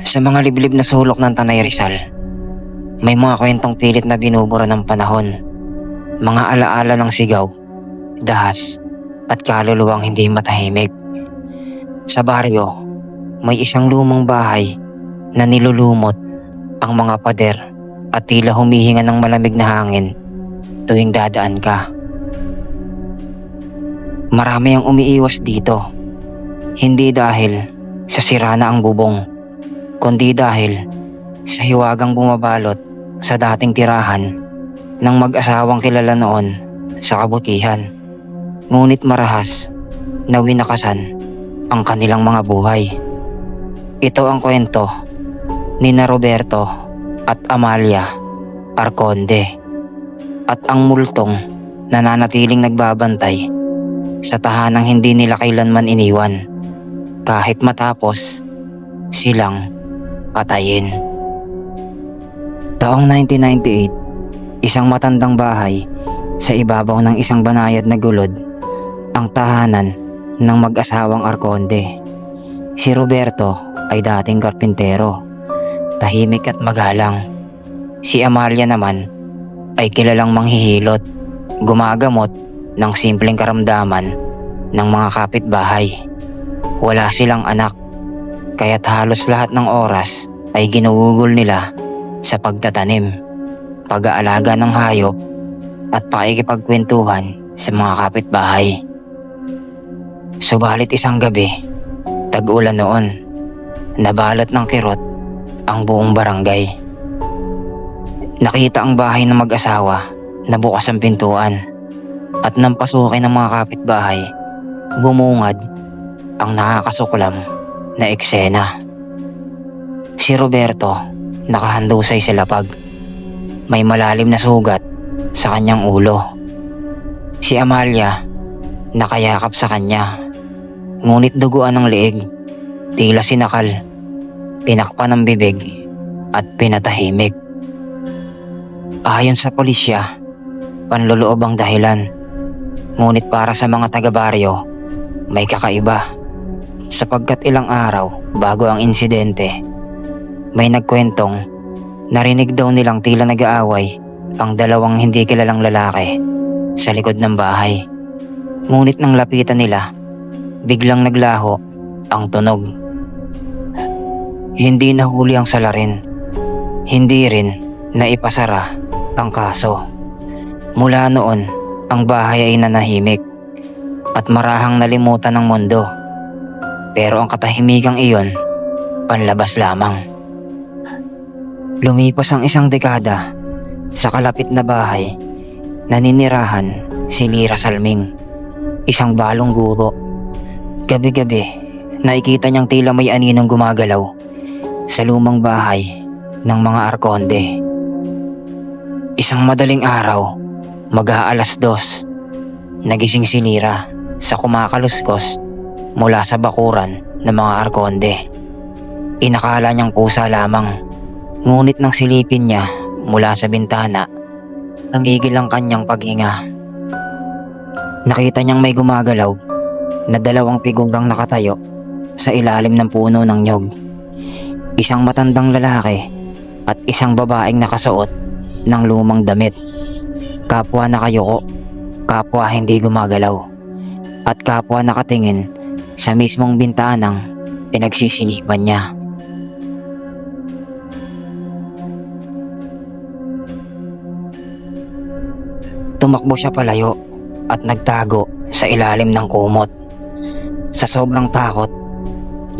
Sa mga liblib na sulok ng Tanay Rizal, may mga kwentong pilit na binubura ng panahon. Mga alaala ng sigaw, dahas, at kaluluwang hindi matahimik. Sa baryo, may isang lumang bahay na nilulumot ang mga pader at tila humihinga ng malamig na hangin tuwing dadaan ka. Marami ang umiiwas dito. Hindi dahil sa sira na ang bubong, kundi dahil sa hiwagang bumabalot sa dating tirahan ng mag-asawang kilala noon sa kabutihan. Ngunit marahas na winakasan ang kanilang mga buhay. Ito ang kwento ni na Roberto at Amalia Arconde at ang multong nananatiling nagbabantay sa tahanang hindi nila kailanman iniwan kahit matapos silang patayin. Taong 1998, isang matandang bahay sa ibabaw ng isang banayad na gulod ang tahanan ng mag-asawang Arconde. Si Roberto ay dating karpintero, tahimik at magalang. Si Amalia naman ay kilalang manghihilot, gumagamot ng simpleng karamdaman ng mga kapitbahay. Wala silang anak, kaya't halos lahat ng oras ay ginugugol nila sa pagtatanim, pag-aalaga ng hayop at pakikipagkwentuhan sa mga kapitbahay. Subalit isang gabi, tag-ulan noon, nabalot ng kirot ang buong barangay. Nakita ang bahay ng mag-asawa na bukas ang pintuan at nang pasukin ng mga kapitbahay, bumungad ang nakakasuklam na eksena. Si Roberto nakahandusay sa lapag. May malalim na sugat sa kanyang ulo. Si Amalia nakayakap sa kanya. Ngunit duguan ng leeg, tila sinakal, tinakpan ng bibig at pinatahimik. Ayon sa pulisya, panloloob ang dahilan. Ngunit para sa mga taga-baryo, may kakaiba. Sapagkat ilang araw bago ang insidente, may nagkwentong narinig daw nilang tila nag-aaway ang dalawang hindi kilalang lalaki sa likod ng bahay. Ngunit nang lapitan nila, biglang naglaho ang tunog. Hindi nahuli ang salarin. Hindi rin naipasara ang kaso. Mula noon, ang bahay ay nanahimik at marahang nalimutan ng mundo. Pero ang katahimigang iyon, panlabas lamang. Lumipas ang isang dekada sa kalapit na bahay, naninirahan si Lira Salming, isang balong guro. Gabi-gabi, nakikita niyang tila may aninong gumagalaw sa lumang bahay ng mga arkonde. Isang madaling araw, mag-aalas dos, nagising si Lira sa kumakaluskos mula sa bakuran ng mga arkonde. Inakala niyang pusa lamang, ngunit nang silipin niya mula sa bintana, namigil ang kanyang paghinga. Nakita niyang may gumagalaw na dalawang figurang nakatayo sa ilalim ng puno ng nyog. Isang matandang lalaki at isang babaeng nakasuot ng lumang damit. Kapwa nakayuko, kapwa hindi gumagalaw, at kapwa nakatingin sa mismong bintanang pinagsisinipan niya. Tumakbo siya palayo at nagtago sa ilalim ng kumot. Sa sobrang takot,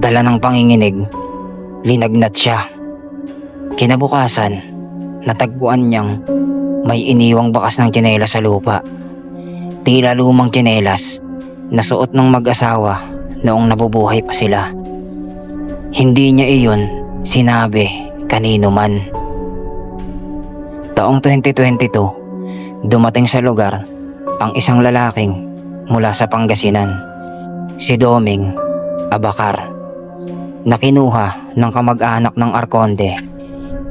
dala ng panginginig, linagnat siya. Kinabukasan, natagpuan niyang may iniwang bakas ng tsinelas sa lupa. Tila lumang tsinelas na suot ng mag-asawa noong nabubuhay pa sila. Hindi niya iyon sinabi kanino man. Taong 2022, dumating sa lugar ang isang lalaking mula sa Pangasinan, si Doming Abakar, na kinuha ng kamag-anak ng Arconde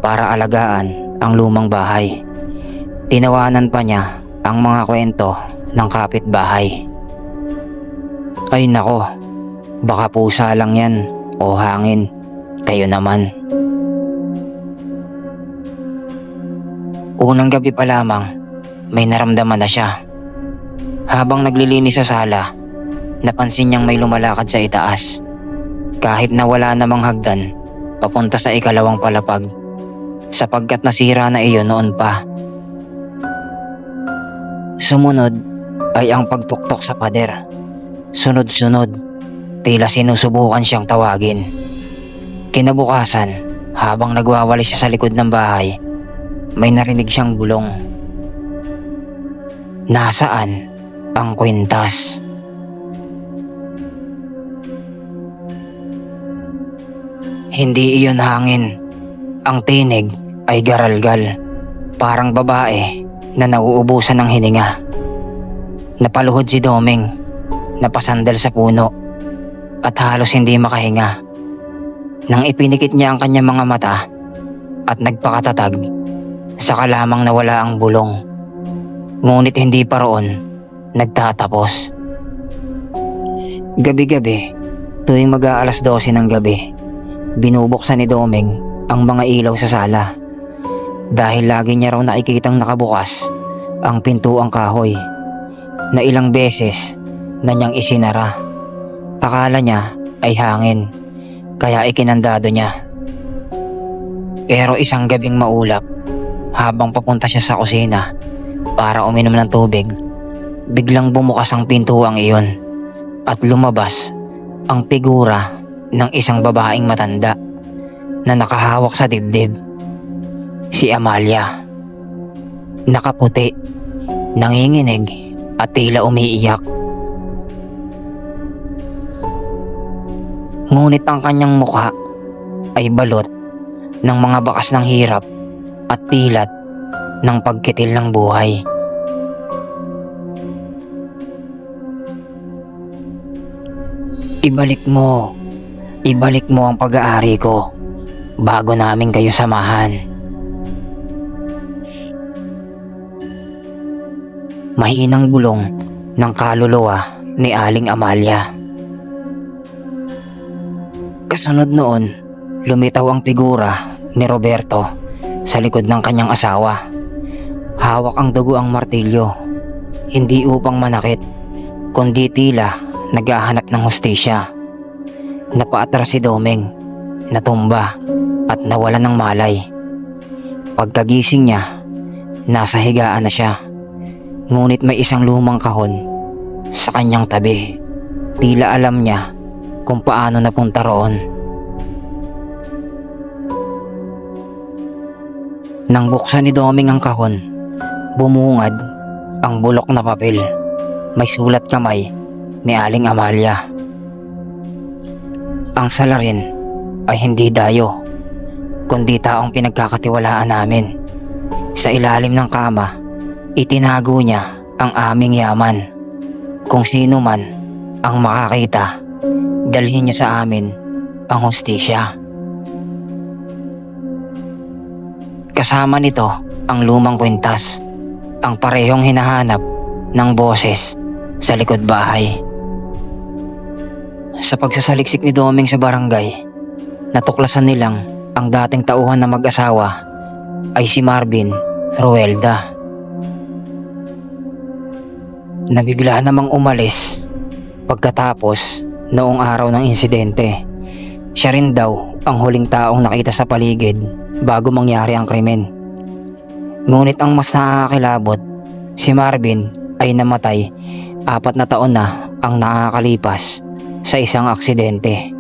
para alagaan ang lumang bahay. Tinawanan pa niya ang mga kwento ng kapitbahay. Ay nako, baka pusa lang yan o hangin. kayo naman. Unang gabi pa lamang, may naramdaman na siya. Habang naglilinis sa sala, napansin niyang may lumalakad sa itaas. Kahit na wala namang hagdan, papunta sa ikalawang palapag. Sapagkat nasira na iyon noon pa. Sumunod ay ang pagtuktok sa pader. Sunod-sunod, tila sinusubukan siyang tawagin. Kinabukasan, habang nagwawali siya sa likod ng bahay, may narinig siyang bulong. Nasaan ang kwintas? Hindi iyon hangin. Ang tinig ay garalgal. Parang babae na nauubusan ng hininga. Napaluhod si Doming, napasandal sa puno, at halos hindi makahinga. Nang ipinikit niya ang kanyang mga mata at nagpakatatag, saka lamang nawala ang bulong. Ngunit hindi pa roon nagtatapos. Gabi-gabi, tuwing mag-aalas 12 ng gabi, binubuksan ni Doming ang mga ilaw sa sala. Dahil lagi niya raw nakikitang nakabukas ang pintuang kahoy na ilang beses na niyang isinara. Akala niya ay hangin kaya ikinandado niya. Pero isang gabing maulap habang papunta siya sa kusina para uminom ng tubig, biglang bumukas ang pintuang iyon at lumabas ang figura ng isang babaeng matanda na nakahawak sa dibdib. Si Amalia. Nakaputi, nanginginig at tila umiiyak. Ngunit ang kanyang mukha ay balot ng mga bakas ng hirap at pilat ng pagkitil ng buhay. Ibalik mo, ibalik mo ang pag-aari ko bago namin kayo samahan. Mahinang bulong ng kaluluwa ni Aling Amalia. Kasunod noon, lumitaw ang figura ni Roberto sa likod ng kanyang asawa. Hawak ang dugo ang martilyo, hindi upang manakit, kundi tila naghahanap ng hustisya. Napaatras si Domeng, natumba at nawala ng malay. Pagkagising niya, nasa higaan na siya. Ngunit may isang lumang kahon sa kanyang tabi. Tila alam niya kung paano napunta roon. Nang buksan ni Doming ang kahon, bumungad ang bulok na papel. May sulat kamay ni Aling Amalia. Ang salarin ay hindi dayo, kundi taong pinagkakatiwalaan namin. Sa ilalim ng kama, itinago niya ang aming yaman. Kung sino man ang makakita, dalhin niyo sa amin ang hustisya. Kasama nito ang lumang kwintas, ang parehong hinahanap ng boses sa likod bahay. Sa pagsasaliksik ni Doming sa barangay, natuklasan nilang ang dating tauhan na mag-asawa ay si Marvin Ruelda. Nabigla namang umalis pagkatapos noong araw ng insidente. Siya rin daw ang huling taong nakita sa paligid bago mangyari ang krimen. Ngunit ang mas nakakilabot, si Marvin ay namatay apat na taon na ang nakakalipas sa isang aksidente.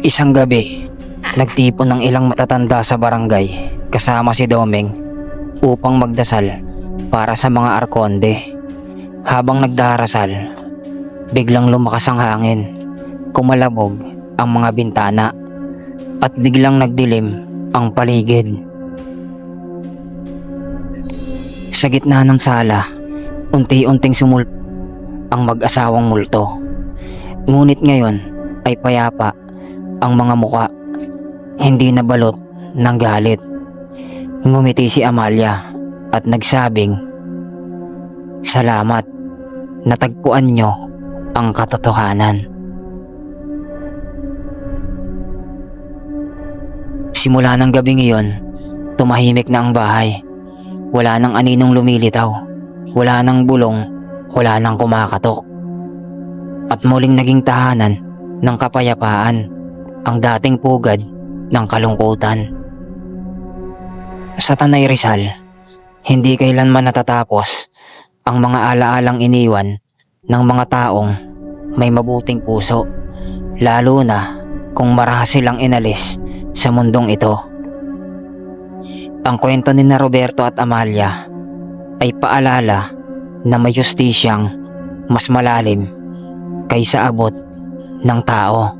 Isang gabi, nagtipon ng ilang matatanda sa barangay kasama si Domeng upang magdasal para sa mga arkonde. Habang nagdarasal, biglang lumakas ang hangin, kumalabog ang mga bintana at biglang nagdilim ang paligid. Sa gitna ng sala, unti-unting sumul ang mag-asawang multo. Ngunit ngayon ay payapa ang mga muka, hindi na balot ng galit. Ngumiti si Amalia at nagsabing, Salamat, natagpuan nyo ang katotohanan. Simula ng gabi ngayon, tumahimik na ang bahay. Wala nang aninong lumilitaw. Wala nang bulong. Wala nang kumakatok. At muling naging tahanan ng kapayapaan ang dating pugad ng kalungkutan. Sa Tanay Rizal, hindi kailanman natatapos ang mga alaalang iniwan ng mga taong may mabuting puso, lalo na kung marahas silang inalis sa mundong ito. Ang kwento ni na Roberto at Amalia ay paalala na may justisyang mas malalim kaysa abot ng tao.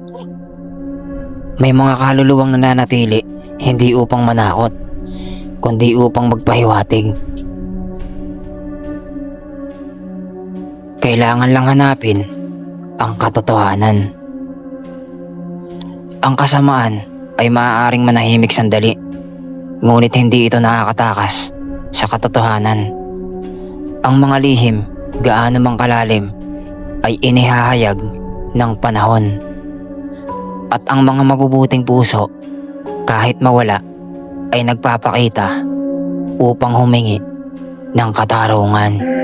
May mga kaluluwang nananatili hindi upang manakot, kundi upang magpahiwatig. Kailangan lang hanapin ang katotohanan. Ang kasamaan ay maaaring manahimik sandali, ngunit hindi ito nakakatakas sa katotohanan. Ang mga lihim, gaano mang kalalim, ay inihahayag ng panahon. At ang mga mabubuting puso, kahit mawala, ay nagpapakita upang humingi ng katarungan.